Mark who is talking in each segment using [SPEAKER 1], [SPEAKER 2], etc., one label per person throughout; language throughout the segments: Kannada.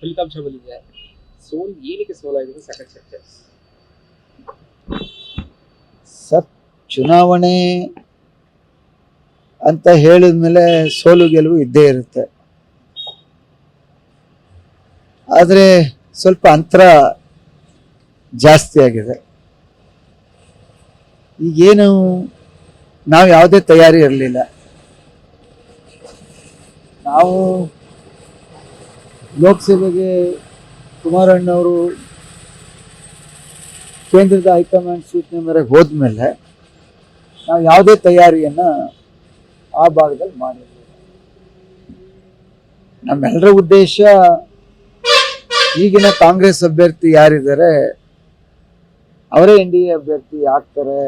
[SPEAKER 1] ಫಲಿತಾಂಶ ಬಂದಿದೆ ಸೋಲ್ ಏನಕ್ಕೆ ಸೋಲಾಗಿದೆ ಸಾಕಷ್ಟು ಚರ್ಚೆ.
[SPEAKER 2] ಸರ್, ಚುನಾವಣೆ ಅಂತ ಹೇಳಿದ್ಮೇಲೆ ಸೋಲು ಗೆಲುವು ಇದ್ದೇ ಇರುತ್ತೆ. ಆದರೆ ಸ್ವಲ್ಪ ಅಂತರ ಜಾಸ್ತಿ ಆಗಿದೆ. ಈಗೇನು ನಾವು ಯಾವುದೇ ತಯಾರಿ ಇರಲಿಲ್ಲ. ನಾವು ಲೋಕಸಭೆಗೆ ಕುಮಾರಣ್ಣವರು ಕೇಂದ್ರದ ಹೈಕಮಾಂಡ್ ಸೂಚನೆ ಮೇರೆಗೆ ಹೋದ್ಮೇಲೆ ನಾವು ಯಾವುದೇ ತಯಾರಿಯನ್ನ ಆ ಭಾಗದಲ್ಲಿ ಮಾಡಿದ್ವಿ ನಮ್ಮೆಲ್ಲರ ಉದ್ದೇಶ ಈಗಿನ ಕಾಂಗ್ರೆಸ್ ಅಭ್ಯರ್ಥಿ ಯಾರಿದ್ದಾರೆ, ಅವರೇ ಎನ್ ಡಿ ಎ ಅಭ್ಯರ್ಥಿ ಆಗ್ತಾರೆ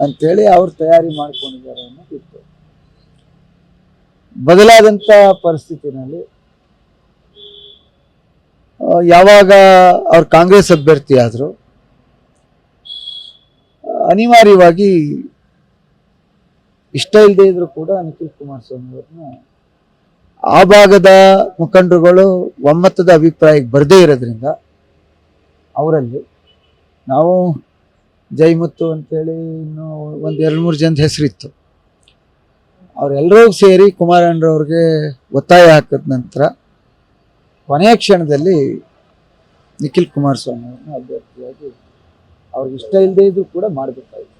[SPEAKER 2] ಅಂತೇಳಿ ಅವ್ರು ತಯಾರಿ ಮಾಡ್ಕೊಂಡಿದ್ದಾರೆ ಅನ್ನೋದಿತ್ತು ಬದಲಾದಂಥ ಪರಿಸ್ಥಿತಿನಲ್ಲಿ ಯಾವಾಗ ಅವ್ರು ಕಾಂಗ್ರೆಸ್ ಅಭ್ಯರ್ಥಿ ಆದರು, ಅನಿವಾರ್ಯವಾಗಿ ಇಷ್ಟ ಇಲ್ಲದೆ ಇದ್ರು ಕೂಡ ನಿಖಿಲ್ ಕುಮಾರಸ್ವಾಮಿ ಅವ್ರನ್ನ ಆ ಭಾಗದ ಮುಖಂಡರುಗಳು ಒಮ್ಮತದ ಅಭಿಪ್ರಾಯಕ್ಕೆ ಬರದೇ ಇರೋದ್ರಿಂದ ಅವರಲ್ಲಿ ನಾವು ಜೈಮುತ್ತು ಅಂತೇಳಿ ಇನ್ನು ಒಂದು ಎರಡು ಮೂರು ಜನದ ಹೆಸರಿತ್ತು. ಅವರೆಲ್ಲರೂ ಸೇರಿ ಕುಮಾರಣ್ಣವ್ರಿಗೆ ಒತ್ತಾಯ ಹಾಕಿದ ನಂತರ ಕೊನೆಯ ಕ್ಷಣದಲ್ಲಿ ನಿಖಿಲ್ ಕುಮಾರಸ್ವಾಮಿ ಅವರನ್ನು ಅಭ್ಯರ್ಥಿಯಾಗಿ ಅವ್ರಿಗೆ ಇಷ್ಟ ಇಲ್ಲದೆ ಇದ್ರು ಕೂಡ ಮಾಡಬೇಕಾಯಿತು.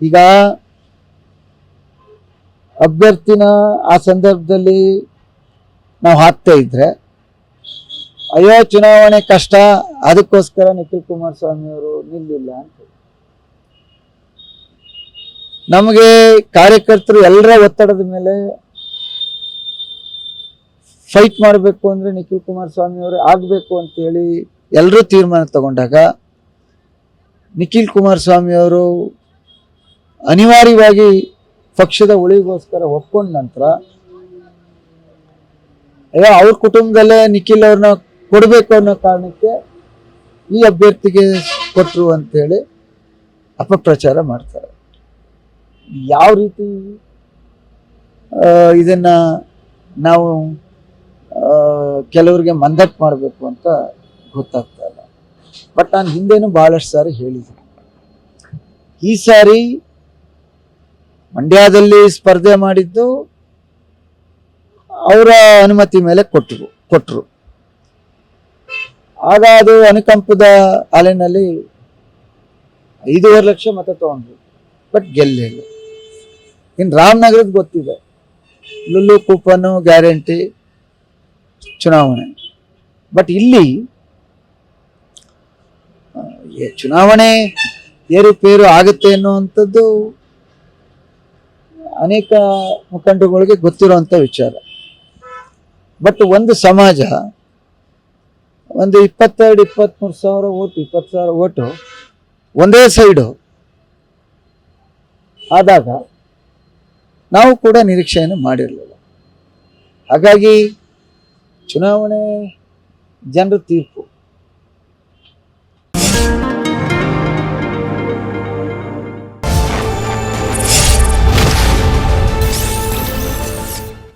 [SPEAKER 2] ಈಗ ಅಭ್ಯರ್ಥಿನ ಆ ಸಂದರ್ಭದಲ್ಲಿ ನಾವು ಹಾಕ್ತಾ ಇದ್ರೆ, ಅಯ್ಯೋ, ಚುನಾವಣೆ ಕಷ್ಟ, ಅದಕ್ಕೋಸ್ಕರ ನಿಖಿಲ್ ಕುಮಾರಸ್ವಾಮಿ ಅವರು ನಿಲ್ಲಿಲ್ಲ ಅಂತ ನಮಗೆ ಕಾರ್ಯಕರ್ತರು ಎಲ್ಲರ ಒತ್ತಡದ ಮೇಲೆ ಫೈಟ್ ಮಾಡಬೇಕು ಅಂದರೆ ನಿಖಿಲ್ ಕುಮಾರಸ್ವಾಮಿ ಅವರು ಅಂತ ಅಂತೇಳಿ ಎಲ್ಲರೂ ತೀರ್ಮಾನ ತಗೊಂಡಾಗ ನಿಖಿಲ್ ಕುಮಾರಸ್ವಾಮಿ ಅವರು ಅನಿವಾರ್ಯವಾಗಿ ಪಕ್ಷದ ಉಳಿಗೋಸ್ಕರ ಒಪ್ಕೊಂಡ ನಂತರ, ಅಯ್ಯೋ, ಅವ್ರ ಕುಟುಂಬದಲ್ಲೇ ನಿಖಿಲ್ ಅವ್ರನ್ನ ಕೊಡಬೇಕು ಅನ್ನೋ ಕಾರಣಕ್ಕೆ ಈ ಅಭ್ಯರ್ಥಿಗೆ ಕೊಟ್ಟರು ಅಂತೇಳಿ ಅಪಪ್ರಚಾರ ಮಾಡ್ತಾರೆ. ಯಾವ ರೀತಿ ಇದನ್ನು ನಾವು ಕೆಲವ್ರಿಗೆ ಮಂದಟ್ ಮಾಡಬೇಕು ಅಂತ ಗೊತ್ತಾಗ್ತಾ ಇಲ್ಲ. ಬಟ್ ನಾನು ಹಿಂದೆನೂ ಬಹಳಷ್ಟು ಸಾರಿ ಹೇಳಿದ್ದೀನಿ. ಈ ಸಾರಿ ಮಂಡ್ಯದಲ್ಲಿ ಸ್ಪರ್ಧೆ ಮಾಡಿದ್ದು ಅವರ ಅನುಮತಿ ಮೇಲೆ ಕೊಟ್ಟರು ಕೊಟ್ಟರು ಆಗ ಅದು ಅನುಕಂಪದ ಅಲೆನಲ್ಲಿ ಐದೂವರೆ ಲಕ್ಷ ಮತ ತಗೊಂಡ್ರು ಬಟ್ ಗೆಲ್ಲಿಲ್ಲ ಇನ್ನು ರಾಮನಗರದ ಗೊತ್ತಿದೆ. Lulu coupon guarantee. ಚುನಾವಣೆ. ಬಟ್ ಇಲ್ಲಿ ಚುನಾವಣೆ ಏರುಪೇರು ಆಗುತ್ತೆ ಅನ್ನುವಂಥದ್ದು ಅನೇಕ ಮುಖಂಡಗಳಿಗೆ ಗೊತ್ತಿರುವಂಥ ವಿಚಾರ. ಬಟ್ ಒಂದು ಸಮಾಜ, ಒಂದು ಇಪ್ಪತ್ತೆರಡು, ಇಪ್ಪತ್ತ್ಮೂರು ಸಾವಿರ ಓಟು, ಇಪ್ಪತ್ತು ಸಾವಿರ ಓಟು ಒಂದೇ ಸೈಡು ಆದಾಗ ನಾವು ಕೂಡ ನಿರೀಕ್ಷೆಯನ್ನು ಮಾಡಿರಲಿಲ್ಲ. ಹಾಗಾಗಿ ಚುನಾವಣೆ ಜನರ ತೀರ್ಪು.